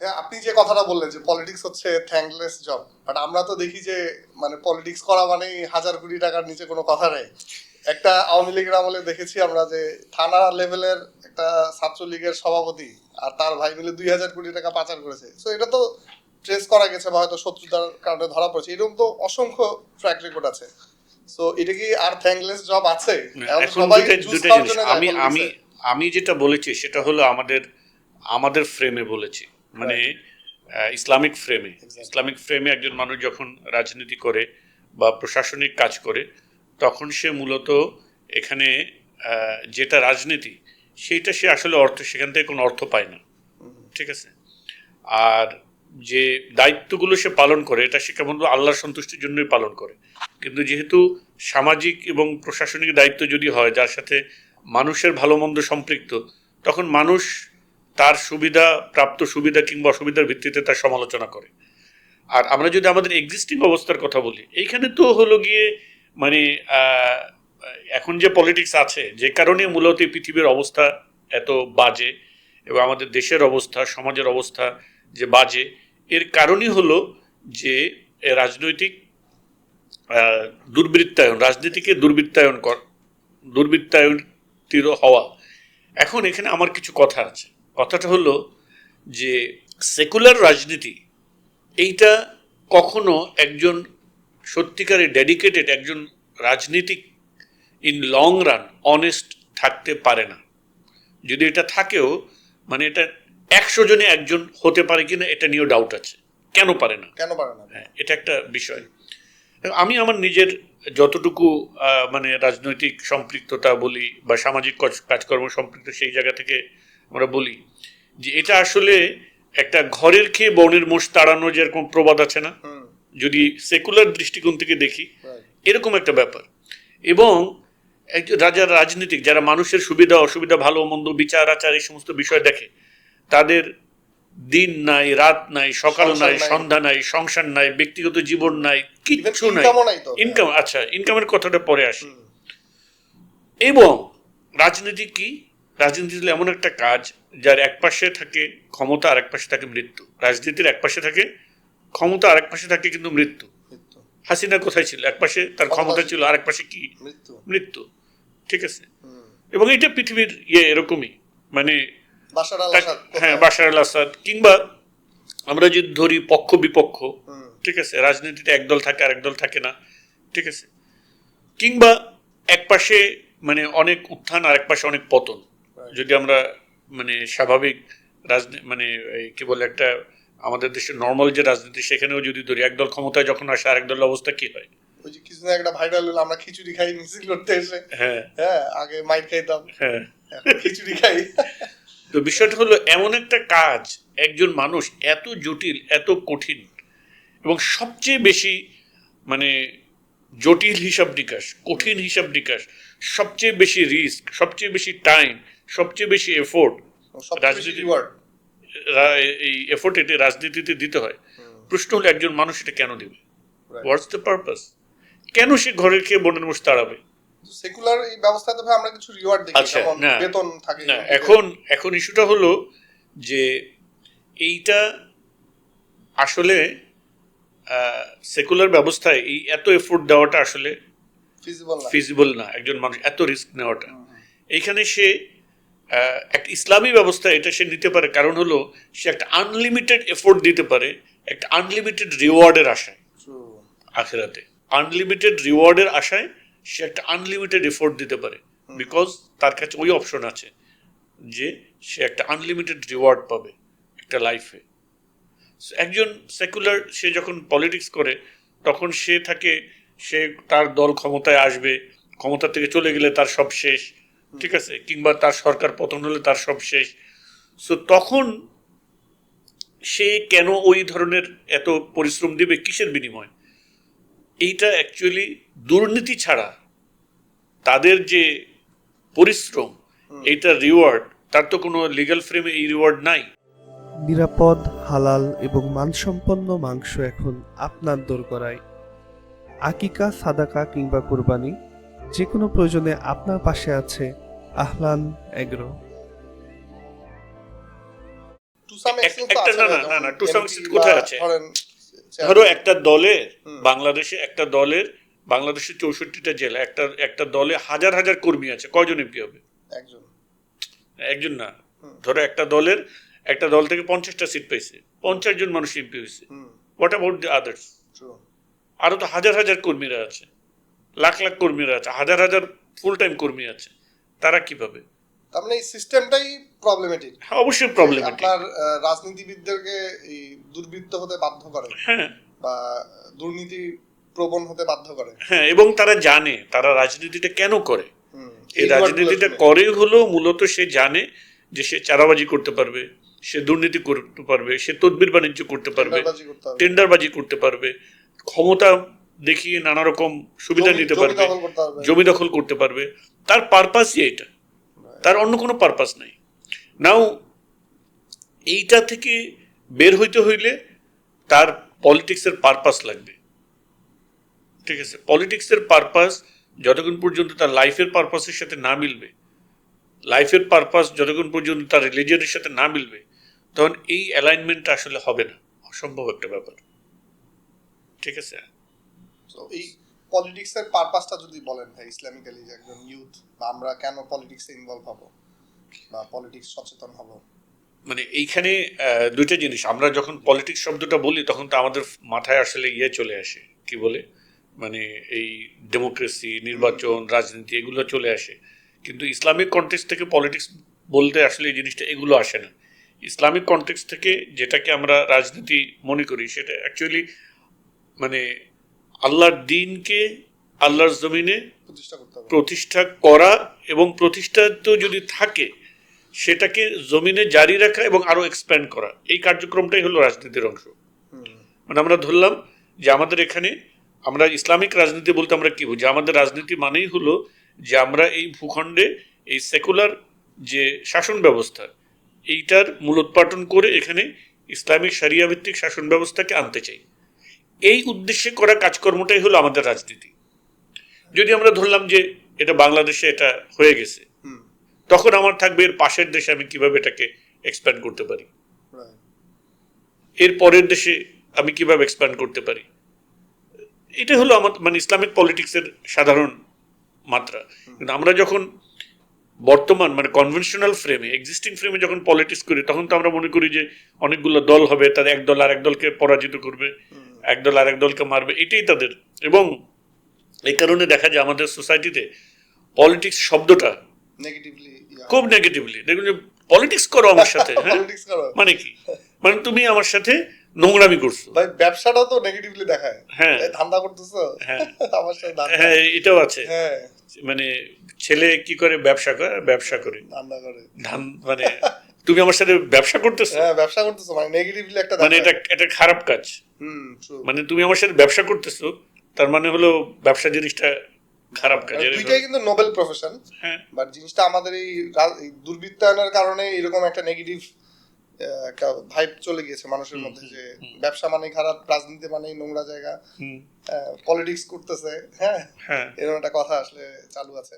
হ্যাঁ, আপনি যে কথাটা বললেন যে পলিটিক্স হচ্ছে থ্যাঙ্কলেস জব বাট আমরা তো দেখি যে মানে পলিটিক্স করা মানেই হাজার কোটি টাকার নিচে কোনো কথা নেই। একটা আওয়ামী লীগের আমলে দেখেছি আমরা যে থানা লেভেলের একটা ছাত্রলীগের সভাপতি আর তার ভাই মিলে দুই হাজার কোটি টাকা পাচার করেছে। সো এটা তো ট্রেস করা গেছে বা হয়তো শত্রুতার কারণে ধরা পড়েছে। এরকম তো অসংখ্য ট্র্যাক রেকর্ড আছে। সো এটা কি আর থ্যাঙ্কলেস জব আছে? আমি আমি আমি যেটা বলেছি সেটা হলো আমাদের আমাদের ফ্রেমে বলেছি। মানে ইসলামিক ফ্রেমে। ইসলামিক ফ্রেমে একজন মানুষ যখন রাজনীতি করে বা প্রশাসনিক কাজ করে তখন সে মূলত এখানে যেটা রাজনীতি সেইটা সে আসলে অর্থ সেখান থেকে কোনো অর্থ পায় না। ঠিক আছে? আর যে দায়িত্বগুলো সে পালন করে এটা সে কেমন আল্লাহর সন্তুষ্টির জন্যই পালন করে। কিন্তু যেহেতু সামাজিক এবং প্রশাসনিক দায়িত্ব যদি হয় যার সাথে মানুষের ভালো মন্দ সম্পৃক্ত তখন মানুষ তার সুবিধা, প্রাপ্ত সুবিধা কিংবা অসুবিধার ভিত্তিতে তার সমালোচনা করে। আর আমরা যদি আমাদের এক্সিস্টিং অবস্থার কথা বলি, এইখানে তো হলো গিয়ে মানে এখন যে পলিটিক্স আছে, যে কারণে মূলত পৃথিবীর অবস্থা এত বাজে এবং আমাদের দেশের অবস্থা, সমাজের অবস্থা যে বাজে, এর কারণই হলো যে রাজনৈতিক দুর্বৃত্তায়ন, রাজনীতিকে দুর্বৃত্তায়ন কর দুর্বৃত্তায়ন হওয়া। এখন এখানে আমার কিছু কথা আছে। কথাটা হলো যে সেকুলার রাজনীতি এইটা কখনো একজন সত্যিকারের ডেডিকেটেড একজন রাজনীতিক ইন লং রান অনেস্ট থাকতে পারে না। যদি এটা থাকেও মানে এটা একশো জনে একজন হতে পারে কিনা এটা নিয়েও ডাউট আছে। কেন পারে না? কেন পারে না? হ্যাঁ এটা একটা বিষয়। আমি আমার নিজের যতটুকু মানে রাজনৈতিক সম্পৃক্ততা বলি বা সামাজিক কাজকর্ম সম্পৃক্ত সেই জায়গা থেকে আমরা বলি যে এটা আসলে একটা ঘরের খেয়ে বনের মোষ তাড়ানো যেরকম প্রবাদ আছে না যদি সেকুলার দৃষ্টিকোণ থেকে দেখি এরকম একটা ব্যাপার। এবং রাজার রাজনীতিক যারা মানুষের সুবিধা অসুবিধা ভালো মন্দ বিচার আচার এই সমস্ত বিষয় দেখে তাদের দিন নাই রাত নাই সকাল নাই। সন্ধ্যা নাই সংসার নাই ব্যক্তিগত জীবন নাই কিচ্ছু নাই। ইনকাম আচ্ছা ইনকামের কথাটা পরে আসি। এবং রাজনীতি কি? রাজনীতি হলো এমন একটা কাজ যার এক পাশে থাকে ক্ষমতা আর এক পাশে থাকে মৃত্যু। রাজনীতির এক পাশে থাকে ক্ষমতা আর এক পাশে থাকে কিন্তু মৃত্যু। হাসিনা কোথায় ছিল? এক পাশে তার ক্ষমতা ছিল। আরেক পাশে কি? মৃত্যু। ঠিক আছে? এবং এটা পৃথিবীর ইয়ে এরকমই। মানে হ্যাঁ? বাশার আল আসাদ। কিংবা আমরা যদি ধরি পক্ষ বিপক্ষ ঠিক আছে? রাজনীতিতে একদল থাকে আর একদল থাকে না। ঠিক আছে? কিংবা এক পাশে মানে অনেক উত্থান আর এক পাশে অনেক পতন. যদি আমরা মানে স্বাভাবিক রাজনীতি মানে কি বলে একটা আমাদের দেশের নর্মাল যে রাজনীতি সেখানেও যদি ধরি একদল ক্ষমতায় যখন আসে আরেক দলের অবস্থা কি হয়? ওই যে কিছুদিন একটা ভাইরাল হলো আমরা খিচুড়ি খাই মিছিল করতে এসে হ্যাঁ। হ্যাঁ আগে মাইট খাইতাম। হ্যাঁ। খিচুড়ি খাই। তো বিষয়টা হলো এমন একটা কাজ একজন মানুষ এত জটিল এত কঠিন এবং সবচেয়ে বেশি মানে জটিল হিসাব নিকাশ কঠিন হিসাব নিকাশ সবচেয়ে বেশি রিস্ক সবচেয়ে বেশি টাইম সবচেয়ে বেশি এফোর্ট রাজনীতি- রিওয়ার্ড এই এফোর্ট এটি রাজনীতিতে দিতে হয়। প্রশ্ন হলো একজন মানুষ এটা কেন দেবে. হোয়াটস দ্য পারপাস কেন সে ঘরের খেয়ে বনের মোষ তাড়াবে সেকুলার এই ব্যবস্থাতে ভাই আমরা কিছু রিওয়ার্ড দেখি আচ্ছা, যেমন বেতন থাকে। না এখন এখন ইস্যুটা হলো যে এইটা আসলে সেকুলার ব্যবস্থায় এই এত এফোর্ট দেওয়াটা আসলে ফিজিবল না। ফিজিবল না একজন মানুষ এত রিস্ক নেওয়াটা। এইখানে সে একটা ইসলামী ব্যবস্থা এটা সে নিতে পারে। কারণ হলো সে একটা আনলিমিটেড এফোর্ট দিতে পারে একটা আনলিমিটেড রিওয়ার্ডের আশায় আখেরাতে। আনলিমিটেড রিওয়ার্ডের আশায় সে একটা আনলিমিটেড এফোর্ট দিতে পারে। বিকজ তার কাছে ওই অপশন আছে যে সে একটা আনলিমিটেড রিওয়ার্ড পাবে একটা লাইফে একজন সেকুলার সে যখন পলিটিক্স করে তখন সে থাকে সে তার দল ক্ষমতায় আসবে ক্ষমতা থেকে চলে গেলে তার সব শেষ। ঠিক আছে কিংবা তার সরকার পতন হলে তার সব শেষ। সো তখন সে কেন ওই ধরনের এত পরিশ্রম দিবে? কিসের বিনিময়? এইটা অ্যাকচুয়ালি দুর্নীতি ছাড়া তাদের যে পরিশ্রম এইটা রিওয়ার্ড তার তো কোনো লিগ্যাল ফ্রেমে এই রিওয়ার্ড নাই। নিরাপদ হালাল এবং মানসম্পন্ন মাংস এখন আপনার দোরগোড়ায় আকিকা সাদাকা কিংবা কোরবানি যে কোনো প্রয়োজনে আপনার পাশে আছে আহলান এগ্রো। ধরো একটা দলের বাংলাদেশে একটা দলের বাংলাদেশের চৌষট্টিটা জেলা একটা একটা দলে হাজার হাজার কর্মী আছে কয়জন এমপি হবে? একজন। একজন না। ধরো একটা দলের একটা দল থেকে পঞ্চাশটা সিট পাইছে পঞ্চাশ জন মানুষ এমপি হয়েছে হোয়াট অ্যাবাউট দি আদার্স আরও তো হাজার হাজার কর্মীরা আছে। লাখ লাখ কর্মীরা আছে হাজার হাজার ফুল টাইম কর্মী আছে তারা কীভাবে? তার মানে এই সিস্টেমটাই প্রবলেমেটিক হ্যাঁ অবশ্যই প্রবলেমেটিক আপনার রাজনীতিবিদদেরকে এই দুর্বৃত্ত হতে বাধ্য করে হ্যাঁ। বা দুর্নীতি প্রবণ হতে বাধ্য করে। হ্যাঁ এবং তারা জানে তারা রাজনীতিটা কেন করে। এই রাজনীতিটা করে হলো মূলত সে জানে যে সে চারাবাজি করতে পারবে সে দুর্নীতি করতে পারবে সে তদবির বাণিজ্য করতে পারবে। টেন্ডারবাজি করতে পারবে ক্ষমতা দেখিয়ে নানা রকম সুবিধা নিতে পারবে। জমি দখল করতে পারবে। তার পারপাসই এটা তার অন্য কোনো পারপাস নাই। নাও এইটা থেকে বের হইতে হইলে তার পলিটিক্সের পারপাস লাগবে। ঠিক আছে? পলিটিক্সের পারপাস যতক্ষণ পর্যন্ত তার লাইফের পারপাসের সাথে না মিলবে লাইফের পারপাস যতক্ষণ পর্যন্ত তার রিলিজিয়নের সাথে না মিলবে তখন এই অ্যালাইনমেন্টটা আসলে হবে না। অসম্ভব একটা ব্যাপার। ঠিক আছে? So, এই পলিটিক্সের পারপাসটা যদি বলেন ভাই ইসলামিক্যালি যে একজন ইউথ বা আমরা কেন পলিটিক্সে ইনভলভ হব? বা পলিটিক্স সচেতন হব? মানে এইখানে দুইটা জিনিস। আমরা যখন পলিটিক্স শব্দটা বলি তখন তো আমাদের মাথায় আসলে ইয়ে চলে আসে। কি বলে? মানে এই ডেমোক্রেসি নির্বাচন রাজনীতি এগুলো চলে আসে। কিন্তু ইসলামিক কন্টেক্স থেকে পলিটিক্স বলতে আসলে এই জিনিসটা এগুলো আসে না। ইসলামিক কন্টেক্স থেকে যেটাকে আমরা রাজনীতি মনে করি সেটা অ্যাকচুয়ালি মানে আল্লাহর দিনকে আল্লাহর জমিনে প্রতিষ্ঠা করতে হবে। প্রতিষ্ঠা করা এবং প্রতিষ্ঠিত যদি থাকে সেটাকে জমিনে জারি রাখা এবং আরও এক্সপ্যান্ড করা এই কার্যক্রমটাই হলো রাজনীতির অংশ। মানে আমরা ধরলাম যে আমাদের এখানে আমরা ইসলামিক রাজনীতি বলতে আমরা কি বুঝি? আমাদের রাজনীতি মানেই হলো যে আমরা এই ভূখণ্ডে এই সেকুলার যে শাসন ব্যবস্থা এইটার মূলোৎপাটন করে এখানে ইসলামিক সারিয়া ভিত্তিক শাসন ব্যবস্থাকে আনতে চাই। এই উদ্দেশ্যে করা কাজকর্মটাই হলো আমাদের রাজনীতি। যদি আমরা ধরলাম যে এটা বাংলাদেশে এটা হয়ে গেছে তখন আমার থাকবে এর পাশের দেশে আমি কীভাবে এটাকে এক্সপ্যান্ড করতে পারি? এর পরের দেশে আমি কীভাবে এক্সপ্যান্ড করতে পারি? এটা হলো আমার মানে ইসলামিক পলিটিক্সের সাধারণ মাত্রা। কিন্তু আমরা যখন বর্তমান মানে কনভেনশনাল ফ্রেমে এক্সিস্টিং ফ্রেমে যখন পলিটিক্স করি তখন তো আমরা মনে করি যে অনেকগুলো দল হবে তাদের এক দল আর এক দলকে পরাজিত করবে। এক দল আর এক দলকে মারবে এটাই তাদের। এবং এই কারণে দেখা যায় আমাদের সোসাইটিতে পলিটিক্স শব্দটা নেগেটিভলি খুব নেগেটিভলি দেখুন যে পলিটিক্স করো আমার সাথে হ্যাঁ? মানে কি? মানে তুমি আমার সাথে নোংরামি করছ। ভাই ব্যবসাটাও তো নেগেটিভলি দেখায়। হ্যাঁ। ধান্দা করতেছো হ্যাঁ। আমার সাথে হ্যাঁ এটাও আছে। হ্যাঁ। মানে ছেলে কি করে ব্যবসা করে? ব্যবসা করে। ধান্দা করে। ধান মানে তুমি আমার সাথে ব্যবসা করতেছো? হ্যাঁ ব্যবসা করতেছো মানে নেগেটিভলি একটা মানে এটা এটা খারাপ কাজ। হুম। মানে তুমি আমার সাথে ব্যবসা করতেছো তার মানে হলো ব্যবসা জিনিসটা খারাপ কাজ। দুইটাই কিন্তু নোবেল প্রফেশন হ্যাঁ। বাট জিনিসটা আমাদের এই দুর্বৃত্তায়নের কারণে এরকম একটা নেগেটিভ একটা ভাইব চলে গিয়েছে মানুষের মধ্যে যে ব্যবসা মানে খারাপ রাজনীতি মানে নোংরা জায়গা পলিটিক্স করতেছে হ্যাঁ? হ্যাঁ। এরকম একটা কথা আসলে চালু আছে।